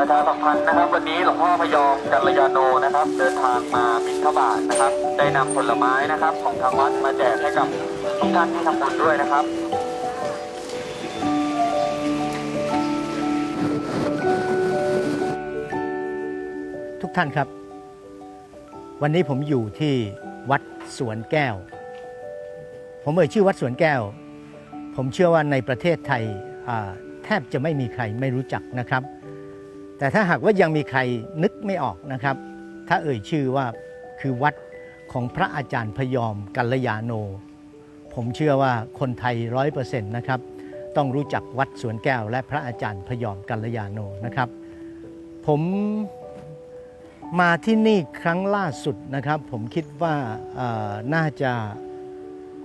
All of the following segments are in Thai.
ประชาสัมพันธ์นะครับ วันนี้หลวงพ่อพยอมกัลยาโนนะครับ เดินทางมาบิณฑบาตนะครับ ได้นำผลไม้นะครับ ของทางวัดมาแจกให้กับทุกท่านที่ทำบุญด้วยนะครับทุกท่านครับ วันนี้ผมอยู่ที่วัดสวนแก้ว ผมเอ่ยชื่อวัดสวนแก้ว ผมเชื่อว่าในประเทศไทยแทบจะไม่มีใครไม่รู้จักนะครับ แต่ถ้าหากว่ายังมีใครนึกไม่ออกนะครับ ถ้าเอ่ยชื่อว่าคือวัดของพระอาจารย์พยอมกัลยาโน ผมเชื่อว่าคนไทยร้อยเปอร์เซ็นต์นะครับ ต้องรู้จักวัดสวนแก้ว และพระอาจารย์พยอมกัลยาโนนะครับ ผมมาที่นี่ครั้งล่าสุดนะครับ ผมคิดว่าน่าจะ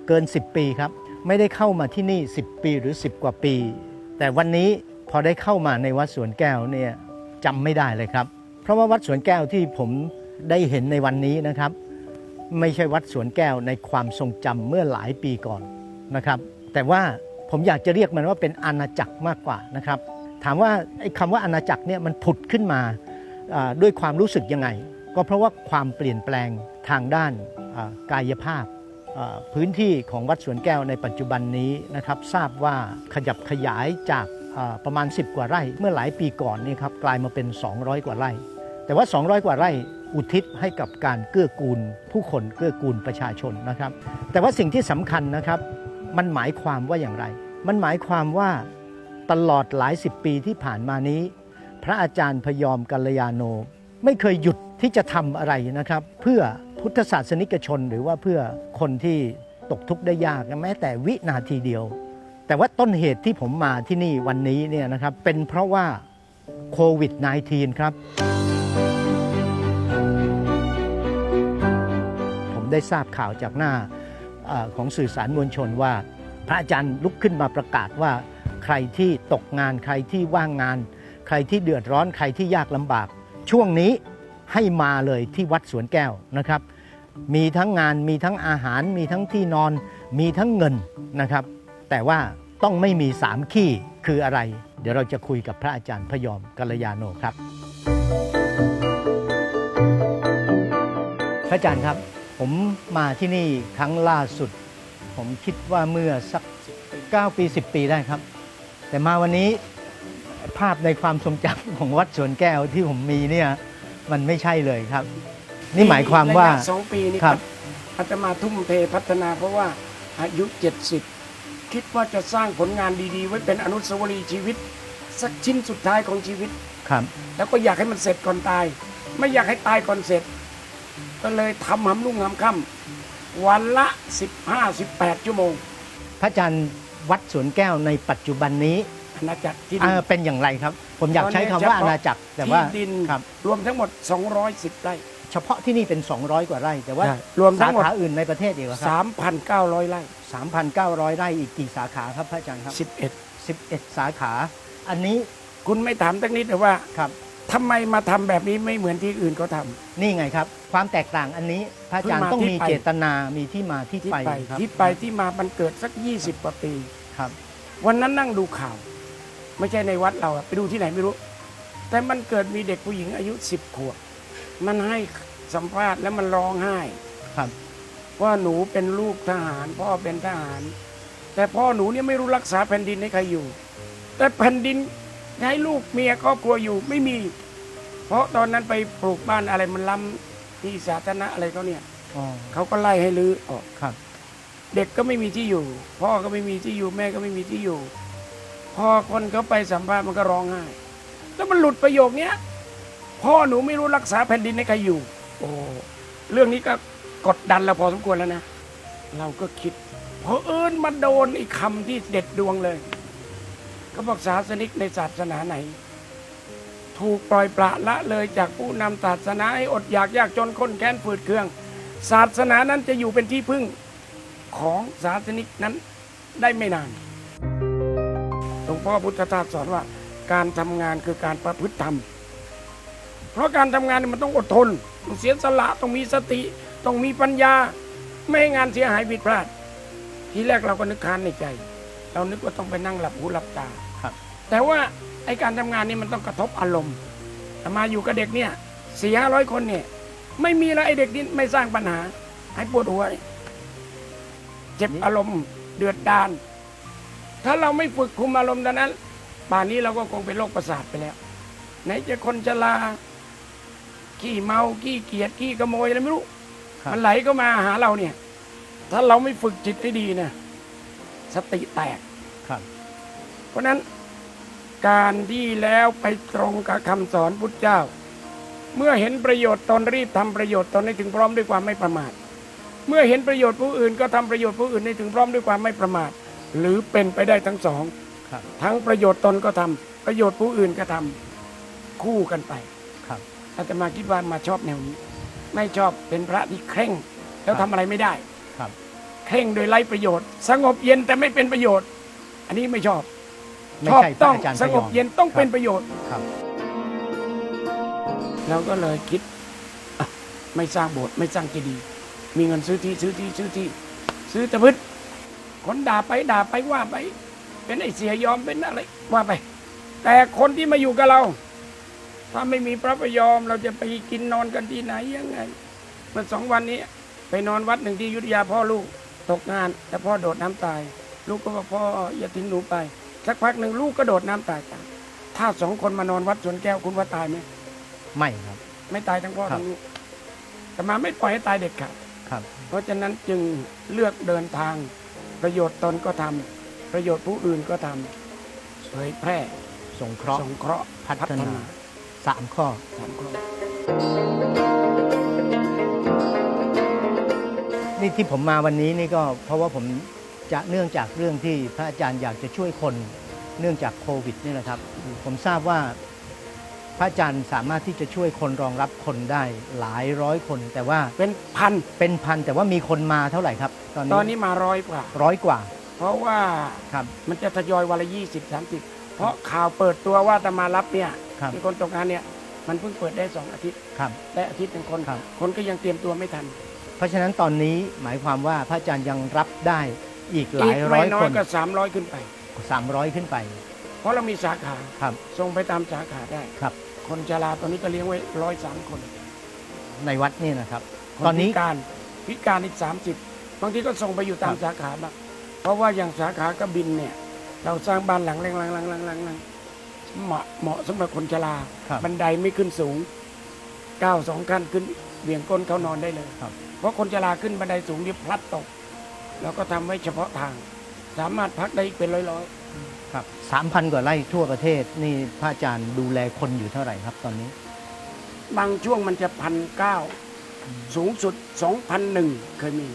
เกิน 10 ปีครับ ไม่ได้เข้ามาที่นี่ 10 ปีหรือ 10 กว่าปี แต่วันนี้พอได้เข้ามาในวัดสวนแก้วเนี่ย จำไม่ได้เลยครับ เพราะว่าวัดสวนแก้วที่ผมได้เห็นในวันนี้นะครับ ไม่ใช่วัดสวนแก้วในความทรงจำเมื่อหลายปีก่อนนะครับ แต่ว่าผมอยากจะเรียกมันว่าเป็นอาณาจักรมากกว่านะครับ ถามว่าไอ้คำว่าอาณาจักรเนี่ยมันผุดขึ้นมาด้วยความรู้สึกยังไง ก็เพราะว่าความเปลี่ยนแปลงทางด้านกายภาพพื้นที่ของวัดสวนแก้วในปัจจุบันนี้นะครับ ทราบว่าขยับขยายจาก ประมาณ 10 กว่าไร่ เมื่อหลายปีก่อนนี่ครับกลายมาเป็น 200 กว่าไร่ แต่ว่า 200 กว่าไร่อุทิศให้กับการเกื้อกูล ผู้คนเกื้อกูลประชาชนนะครับ แต่ว่าสิ่งที่สำคัญนะครับ มันหมายความว่าอย่างไร มันหมายความว่าตลอดหลายสิบปีที่ผ่านมานี้ พระอาจารย์พยอมกัลยาโน ไม่เคยหยุดที่จะทำอะไรนะครับ เพื่อพุทธศาสนิกชน หรือว่าเพื่อคนที่ตกทุกข์ได้ยากแม้แต่วินาทีเดียว แต่ว่าต้นเหตุที่ผมมาที่นี่วันนี้เนี่ยนะครับเป็นเพราะว่าโควิด -19 ครับ ผมได้ทราบข่าวจากหน้าอของสื่อสารมวลชนว่า พระอาจารย์ลุกขึ้นมาประกาศว่า ใครที่ตกงานใครที่ว่างงาน ใครที่เดือดร้อนใครที่ยากลำบาก ช่วงนี้ให้มาเลยที่วัดสวนแก้วนะครับ มีทั้งงานมีทั้งอาหารมีทั้งที่นอน มีทั้งเงินนะครับ แต่ว่าต้องไม่มีสามขี้คืออะไร เดี๋ยวเราจะคุยกับพระอาจารย์พยอมกัลยาโนครับ พระอาจารย์ครับ ผมมาที่นี่ครั้งล่าสุด ผมคิดว่าเมื่อสัก 9 ปี 10 ปีได้ครับ แต่มาวันนี้ภาพในความทรงจำของวัดสวนแก้วที่ผมมีเนี่ยมันไม่ใช่เลยครับ นี่หมายความว่าระยะสองปีนี้ครับอาตมาทุ่มเทพัฒนาเพราะว่าอายุ 70 คิดว่าจะสร้างผลงานดีๆ ไว้เป็นอนุสาวรีย์ชีวิต สักชิ้นสุดท้ายของชีวิต ครับ แล้วก็อยากให้มันเสร็จก่อนตาย ไม่อยากให้ตายก่อนเสร็จ ก็เลยทำหำลุ่งหำค่ำวันละ 15-18 ชั่วโมง พระอาจารย์วัดสวนแก้วในปัจจุบันนี้อาณาจักรที่ดิอ่านเป็นอย่างไรครับ ผมอยากใช้คำว่าอาณาจักรแต่ว่าที่ดิน ครับ รวมทั้งหมด 210ไร่ เฉพาะที่นี่เป็น 200 กว่าไร่ แต่ว่าใช่รวมทั้สางหมดขาอื่นในประเทศอีกเหรอครับ3,900 ไร่ 3,900 ไร่อีกกี่สาขาครับพระอาจารย์ครับ 11 11 สาขา อันนี้คุณไม่ถามตั้งนิดแต่ว่าครับ ทำไมมาทำแบบนี้ไม่เหมือนที่อื่นเขาทำ นี่ไงครับ ความแตกต่างอันนี้พระอาจารย์ที่มาต้องมีที่ไป เจตนามีที่มาที่ที่ไปไปครับที่ไปที่มามันเกิดสัก 20กว่าปี ครับ วันนั้นนั่งดูข่าว ไม่ใช่ในวัดเราอะไปดูที่ไหนไม่รู้ แต่มันเกิดมีเด็กผู้หญิงอายุ 10 ขวบ มันให้สัมภาษณ์แล้วมันร้องไห้ ครับ ว่าหนูเป็นลูกทหาร พ่อเป็นทหาร แต่พ่อหนูเนี่ยไม่รู้รักษาแผ่นดินให้ใครอยู่ แต่แผ่นดินให้ลูกเมียครอบครัวอยู่ไม่มี เพราะตอนนั้นไปปลูกบ้านอะไรมันล้ำที่สาธารณะอะไรเขาเนี่ยอ๋อเขาก็ไล่ให้รื้อออก ครับ เด็กก็ไม่มีที่อยู่ พ่อก็ไม่มีที่อยู่แม่ก็ไม่มีที่อยู่ พอคนเขาไปสัมภาษณ์มันก็ร้องไห้ แล้วมันหลุดประโยคเนี้ย พ่อหนูไม่รู้รักษาแผ่นดินให้ใครอยู่ โอ้เรื่องนี้ก็กดดันเราพอสมควรแล้วนะ เราก็คิดเพอเอิญมาโดนอีกคำที่เด็ดดวงเลยเขาบอกศาสนิกในศาสนาไหน ถูกปล่อยปละละเลยจากผู้นำศาสนาให้อดอยากยากจนค้นแค้นฝืดเคือง ศาสนานั้นจะอยู่เป็นที่พึ่งของศาสนิกนั้นได้ไม่นาน หลวงพ่อพุทธทาสสอนว่าการทำงานคือการประพฤติธรรม เพราะการทำงานเนี่ยมันต้องอดทน ต้องเสียสละต้องมีสติ ต้องมีปัญญา ไม่ให้งานเสียหายผิดพลาด ทีแรกเราก็นึกค้านในใจ เรานึกว่าต้องไปนั่งหลับหูหลับตาครับ แต่ว่าไอการทำงานนี่มันต้องกระทบอารมณ์อามาอยู่กับเด็กเนี่ยสี่ห้าร้อยคนเนี่ย ไม่มีแล้วไอ้เด็กนี่ไม่สร้างปัญหาให้ปวดหัวเจ็บอารมณ์เดือดดาน ถ้าเราไม่ฝึกคุมอารมณ์ดังนั้นป่านนี้เราก็คงเป็นโรคประสาทไปแล้วไหนจะคนชรา ขี้เมาขี้เกียจขี้ขโมยอะไรไม่รู้ ครับ มันไหลก็มาหาเราเนี่ย ถ้าเราไม่ฝึกจิตให้ดีนะสติแตก ครับ เพราะฉะนั้นการที่แล้วไปตรงกับคำสอนพุทธเจ้า เมื่อเห็นประโยชน์ตนรีบทำประโยชน์ตนให้ถึงพร้อมด้วยความไม่ประมาท เมื่อเห็นประโยชน์ผู้อื่นก็ทำประโยชน์ผู้อื่นให้ถึงพร้อมด้วยความไม่ประมาท หรือเป็นไปได้ทั้งสอง ครับ ทั้งประโยชน์ตนก็ทำประโยชน์ผู้อื่นก็ทำคู่กันไปครับ อาตมาคิดว่ามาชอบแนวนี้ ไม่ชอบเป็นพระที่เคร่ง แล้วครัทำบอะไรไม่ได้ครับเคร่งโดยไร้ประโยชน์ สงบเย็นแต่ไม่เป็นประโยชน์ อันนี้ไม่ชอบไม่ชอบใช่พต้ระองอาจารย์สพงยบอมเย็นต้องครับเป็นประโยชน์ครับเราก็เลยคิดอะไม่สร้างโบสถ์ไม่สร้างเจดีย์มีเงินซื้อที่ซื้อที่ซื้อที่ซื้อตะพืชคนด่าไปด่าไปว่าไป เป็นไอเสียยอมเป็นอะไรว่าไป แต่คนที่มาอยู่กับเรา ถ้าไม่มีพระพยอมเราจะไปกินนอนกันที่ไหนยังไง เมื่อสองวันนี้ ไปนอนวัดหนึ่งที่อยุธยาพ่อลูกตกงานแต่พ่อโดดน้ำตาย ลูกก็บอกพ่ออย่าทิ้งหนูไปสักพักหนึ่งลูกก็โดดน้ำตายตามถ้าสองคนมานอนวัดสวนแก้วคุณว่าตายไหมไม่ครับ ไม่ตายทั้งพ่อครับทั้งลูกแต่มาไม่ปล่อยให้ตายเด็ดขาดครับ เพราะฉะนั้นจึงเลือกเดินทาง ประโยชน์ตนก็ทำประโยชน์ผู้อื่นก็ทำเผยแพร่สงเคราะห์สงเคราะห์พัฒนา สามข้อสามข้อ นี่ที่ผมมาวันนี้นี่ก็เพราะว่าผมจะเนื่องจากเรื่องที่พระอาจารย์อยากจะช่วยคนเนื่องจากโควิดนี่แหละครับ ผมทราบว่าพระอาจารย์สามารถที่จะช่วยคนรองรับคนได้หลายร้อยคน แต่ว่าเป็นพันเป็นพันแต่ว่ามีคนมาเท่าไหร่ครับ ตอนตอนนี้นี้มาร้อยกว่า ร้อยกว่า เพราะว่าครับมันจะทยอยวันละยี่สิบสามสิบเพราะข่าวเปิดตัวว่าจะมารับเนี่ย ครับมีคนตกงานเนี่ยมันเพิ่งเปิดได้สองอาทิตย์ครับ ได้อาทิตย์หนึ่งคนครับ คนก็ยังเตรียมตัวไม่ทัน เพราะฉะนั้นตอนนี้หมายความว่าพระอาจารย์ยังรับได้อีกหอีลากยร้ไม่อยน้อคยนก็สามร้อยขึ้นไปสามร้อยขึ้นไป เพราะเรามีสาขาครับส่งไปตามสาขาได้ครับ คนชราตอนนี้ก็เลี้ยงไว้ร้อยสามคน ในวัดนี่นะครับคนตอนนี้พิการพิการอีกสามสิบบางทีก็ส่งไปอยู่ตามครับสาขาบ้างเพราะว่าอย่างสาขากระบินเนี่ย เราสร้างบ้านหลังแรงๆๆๆ เหมาะเหมาะสำหรับคนชราครับบันไดไม่ขึ้นสูงก้าวสองขั้นขึ้นเบี่ยงก้นเขานอนได้เลยครับ เพราะคนชราขึ้นบันไดสูงเดี๋ยวพลัดตกเราก็ทำไว้เฉพาะทาง สามารถพักได้อีกเป็นร้อยครับสามพันกว่าไร่ทั่วประเทศ นี่พระอาจารย์ดูแลคนอยู่เท่าไหร่ครับตอนนี้ๆบางช่วงมันจะพันเก้าสูงสุดสองพันหนึ่งเคยมี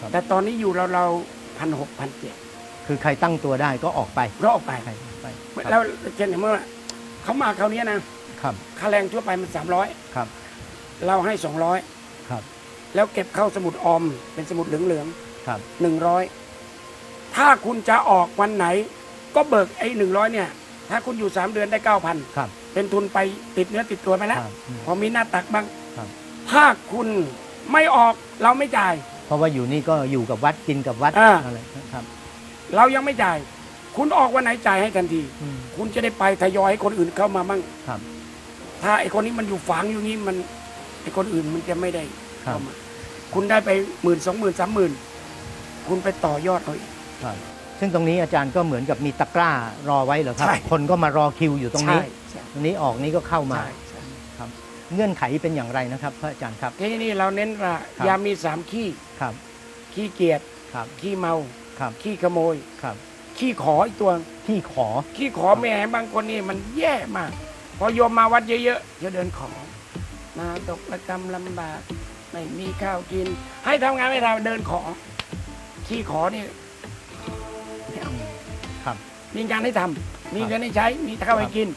ครับ แต่ตอนนี้อยู่เราเราพันหกพันเจ็ดคือใครตั้งตัวได้ก็ออกไป ก็ออกไปใค รออกไปแล้วเช่นเมื่อเขามาคราวเนี้ยนะครับค่าแรงทั่วไปมันสามร้อยครับเราให้สองร้อยครับแล้วเก็บเข้าสมุดออม เป็นสมุดเหลืองครับๆหนึ่งร้อยถ้าคุณจะออกวันไหน ก็เบิกไอ้หนึ่งร้อยเนี่ย ถ้าคุณอยู่สามเดือนได้เก้าพันครับเป็นทุนไปติดเนื้อติดตัวไปแล้วครับอืม พอมีหน้าตักบ้าง ครับ ถ้าคุณไม่ออกเราไม่จ่าย เพราะว่าอยู่นี่ก็อยู่กับวัดกินกับวัดอ่า อะไรครับ เรายังไม่จ่าย คุณออกวันไหนจ่ายให้ทันที อืม คุณจะได้ไปทยอยให้คนอื่นเข้ามามั่งครับ ถ้าไอคนนี้มันอยู่ฝังอยู่นี้มันไอคนอื่นมันจะไม่ได้ครับเข้ามาคุณได้ไปหมื่นสองหมื่นสามหมื่นคุณไปต่อยอดเอาอีก ครับ ซึ่งตรงนี้อาจารย์ก็เหมือนกับมีตะกร้ารอไว้เหรอครับ ใช่ คนก็มารอคิวอยู่ตรงนี้ ใช่ใช่ตรงนี้ออกนี้ก็เข้ามา ใช่ใช่ครับเงื่อนไขเป็นอย่างไรนะครับพระอาจารย์ครับ ที่นี่เราเน้นว่าครับอยามีสามขี้ครับ ขี้เกียจครับขี้เมา ครับ ขี้ขโมย ครับ ขี้ขออีกตัวที่ขอ ขี้ขอแหม่บางคนนี่มันแย่มาก พอโยมมาวัดเยอะๆจะเดินขอมาตกระกรรมลำบาก ไม่มีข้าวกิน ให้ทำงานไม่ทำเดินขอ ขี้ขอนี่ไม่เอาครับ มีงานให้ทำมีเงินให้ใช้ มีข้าวให้กิน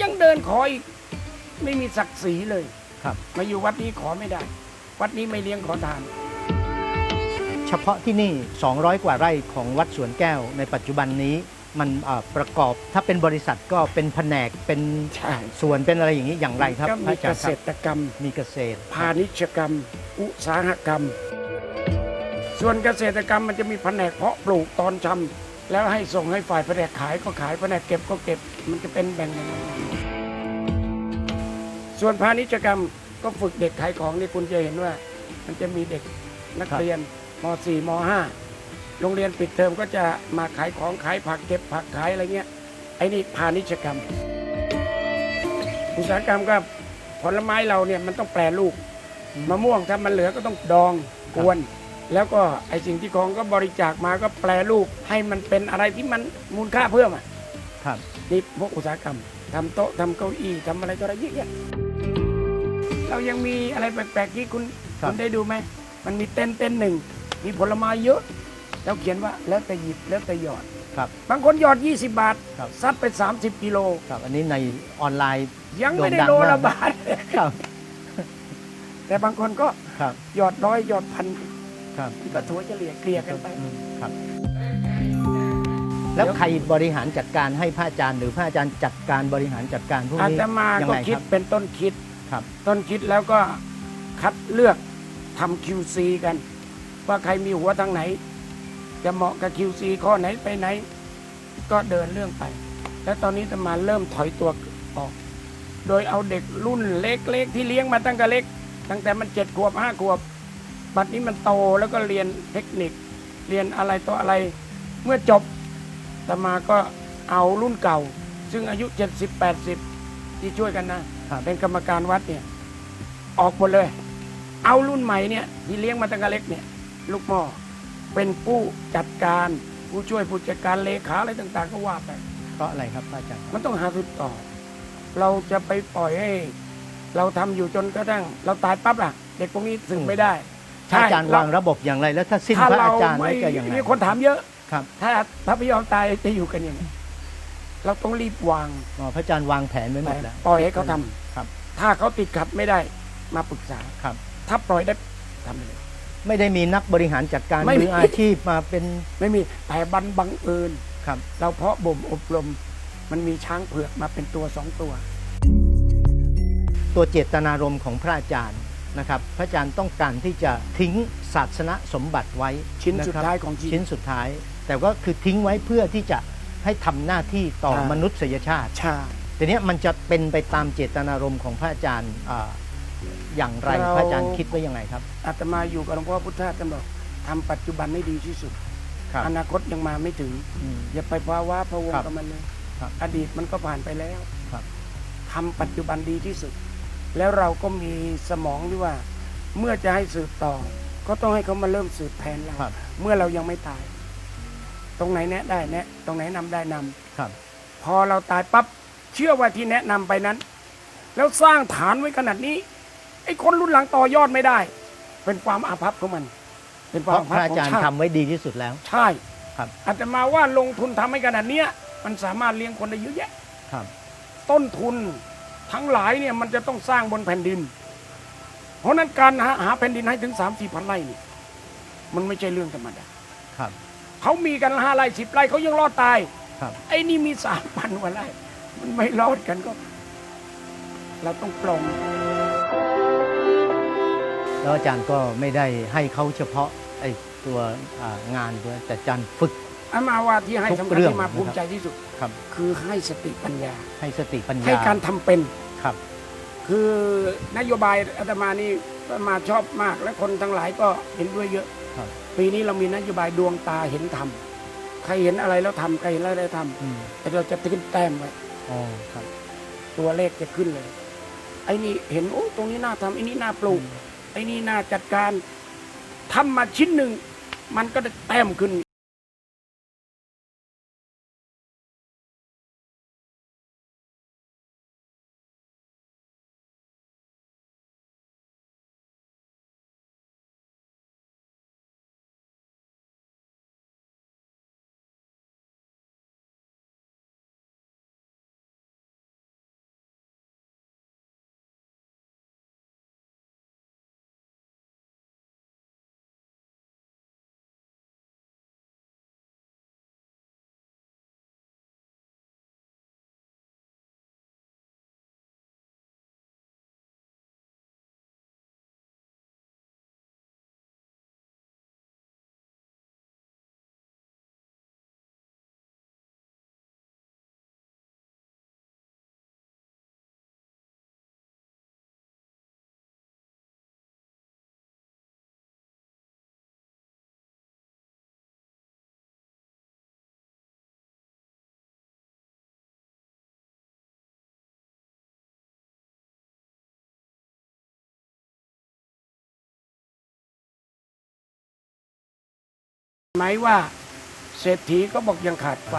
ยังเดินขออีก ไม่มีศักดิ์ศรีเลยครับ มาอยู่วัดนี้ขอไม่ได้ วัดนี้ไม่เลี้ยงขอทาน เฉพาะที่นี่ 200 กว่าไร่ของวัดสวนแก้วในปัจจุบันนี้มันเอ่อประกอบถ้าเป็นบริษัทก็เป็นแผนกเป็นใช่ส่วนเป็นอะไรอย่างนี้อย่างไรครับก็พระมีอาเกจารย์ษครับตรกรรมมีเกษตร พาณิชยกรรม อุตสาหกรรม ส่วนเกษตรกรรมมันจะมีแผนกเพาะปลูกตอนชำแล้วให้ส่งให้ฝ่ายแผนกขายก็ขายแผนกเก็บก็เก็บมันจะเป็นแบ่งๆส่วนพาณิชยกรรมก็ฝึกเด็กขายของนี่คุณจะเห็นว่า มันจะมีเด็กนักครับเรียน ม .4 ม .5 โรงเรียนปิดเทอมก็จะมาขายของขายผักเก็บผักขายอะไรเงี้ยไอ้นี่พาณิชยกรรม อุตสาหกรรมก็ผลไม้เราเนี่ยมันต้องแปรรูปมะม่วงถ้ามันเหลือก็ต้องดองกวน แล้วก็ไอสิ่งที่กองก็บริจาคมาก็แปรรูปให้มันเป็นอะไรที่มันมูลค่าเพิ่มอะครับนี่พวกอุตสาหกรรมทำโต๊ะทำเก้าอี้ทำอะไรต่ออะไรเยอะแยะเรายังมีอะไรแปลกๆที่คุณครับคุณได้ดูไหมมันมีเต้นเต้นหนึ่ง มีผลไม้เยอะ แล้วเขียนว่าแล้วแต่หยิบแล้วแต่หยอด ครับ บางคนหยอด 20 บาท ครับ ซัดไป 30 กิโล ครับ อันนี้ในออนไลน์ยังไม่ได้โด่งดังโลละมากบาท ครับ แต่บางคนก็ครับ หยอดร้อยหยอดพันครับก็ถัวเฉลี่ยเกลี่ยกันไป อืมครับ แล้วใครบริหารจัดการให้พระอาจารย์ หรือพระอาจารย์จัดการบริหารจัดการพวกอานี้ตมายังก็ไงคิคดรับ เป็นต้นคิด ครับ ต้นคิดแล้วก็คัดเลือกทำ QC กัน ว่าใครมีหัวทางไหน จะเหมาะกับ QC ข้อไหนไปไหน ก็เดินเรื่องไป แล้วตอนนี้อาตมาเริ่มถอยตัวออก โดยเอาเด็กรุ่นเล็กๆที่เลี้ยงมาตั้งแต่เล็ก ตั้งแต่มันเจ็ดขวบห้าขวบบัดนี้มันโตแล้วก็เรียนเทคนิค เรียนอะไรต่ออะไร เมื่อจบอาตมาก็เอารุ่นเก่า ซึ่งอายุ 70 80 ที่ช่วยกันนะครับเป็นกรรมการวัดเนี่ย ออกหมดเลย เอารุ่นใหม่เนี่ยที่เลี้ยงมาตั้งแต่เล็กเนี่ย ลูกหม้อเป็นผู้จัดการผู้ช่วยผู้จัดการเลขาอะไรต่างๆ ก็ว่าไปเพราะอะไรครับพระอาจารย์มันต้องหาทุนต่อ เราจะไปปล่อยให้ เราทำอยู่จนกระทั่งเราตายปั๊บล่ะ เด็กพวกนี้สึงไม่ได้พระอาจารย์วางระบบอย่างไร แล้วถ้าสิ้นถ้าพระเราอาจารย์ไม่ไว้จะยังไงมีคนถามเยอะ ครับถ้าพระพยอมตายจะอยู่กันยังไงเราต้องรีบวาง อ๋อพระอาจารย์วางแผนไว้หมดแล้วปล่อยให้เขาทำ ครับ ถ้าเขาติดขัดไม่ได้มาปรึกษา ครับ ถ้าปล่อยได้ทำไปเลย ไม่ได้มีนักบริหารจัดการไม่มีมืออาชีพมาเป็น ไม่มีแต่บันบังเอิญครับ เราเพาะบ่มอบรม มันมีช้างเผือกมาเป็นตัวสองตัว ตัวเจตนารมณ์ของพระอาจารย์นะครับ พระอาจารย์ต้องการที่จะทิ้งศาสนสมบัติไว้ชิ้นสุดะครับท้ายของชีวิชิ้นตสุดท้าย แต่ก็คือทิ้งไว้เพื่อที่จะให้ทำหน้าที่ต่อใช่มนุษยชาติ ใช่ ทีเนี้ยมันจะเป็นไปตามเจตนารมณ์ของพระอาจารย์อ่า อย่างไรเราพระอาจารย์คิดไว้ยังไงครับอาตมาอยู่กับหลวงพ่อพุทธทาสท่านบอกทำปัจจุบันให้ดีที่สุดครับอนาคตยังมาไม่ถึงอืมอย่าไปภาวะพะวงครับกับมันเลยครับอดีตมันก็ผ่านไปแล้วครับทำปัจจุบันดีที่สุด แล้วเราก็มีสมองที่ว่า เมื่อจะให้สืบต่อ ก็ต้องให้เขามาเริ่มสืบแทนเราครับเมื่อเรายังไม่ตาย ตรงไหนแนะได้แนะตรงไหนนำได้นำครับ พอเราตายปั๊บเชื่อว่าที่แนะนำไปนั้น แล้วสร้างฐานไว้ขนาดนี้ ไอ้คนรุ่นหลังต่อยอดไม่ได้ เป็นความอาภัพของมัน เป็นคเพวามราะอาพภัพระอาของจารย์ชาติทำไว้ดีที่สุดแล้ว ใช่ครับ อาจจะมาว่าลงทุนทำให้ขนาดเนี้ยมันสามารถเลี้ยงคนได้เยอะแยะ ครับ ต้นทุนทั้งหลายเนี่ยมันจะต้องสร้างบนแผ่นดิน เพราะฉะนั้นการหาหาแผ่นดินให้ถึงสามสี่พันไร่นี่มันไม่ใช่เรื่องธรรมดาครับ เขามีกันห้าไร่สิบไร่เขายังรอดตายครับ ไอ้นี่มีสามพันกว่าไร่มันไม่รอดกันก็ เราต้องปลง แล้วอาจารย์ก็ไม่ได้ให้เขาเฉพาะไอ้ตัวอ่างานด้วยแต่อาจารย์ฝึกอามาว่าที่ให้ทุกสำคัญเรื่องที่มานะครับภูมิใจที่สุดครับ คือให้สติปัญญา ให้สติปัญญาให้การทำเป็นครับ คือนโยบายอาตมานี่อาตมาชอบมากและคนทั้งหลายก็เห็นด้วยเยอะครับปีนี้เรามีนโยบายดวงตาเห็นธรรมใครเห็นอะไรแล้วทำใครเห็นอะไรแล้วทอืมำแต่เราจะขึ้นแต้มไว้อ๋อครับตัวเลขจะขึ้นเลยไอ้นี่เห็นโอ้ตรงนี้น่าทำไอ้นี่น่าปลูก ไอ้นี่น่าจัดการทำมาชิ้นหนึ่ง มันก็ได้แต้มขึ้น หมว่าเศรษฐีก็บอกยังขาดไฟ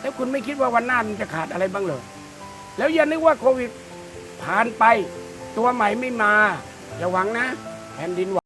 แล้วคุณไม่คิดว่าวันหน้ามันจะขาดอะไรบ้างเหรอ แล้วอย่านึกว่าโควิดผ่านไป ตัวใหม่ไม่มา อย่าหวังนะ แผ่นดินไหว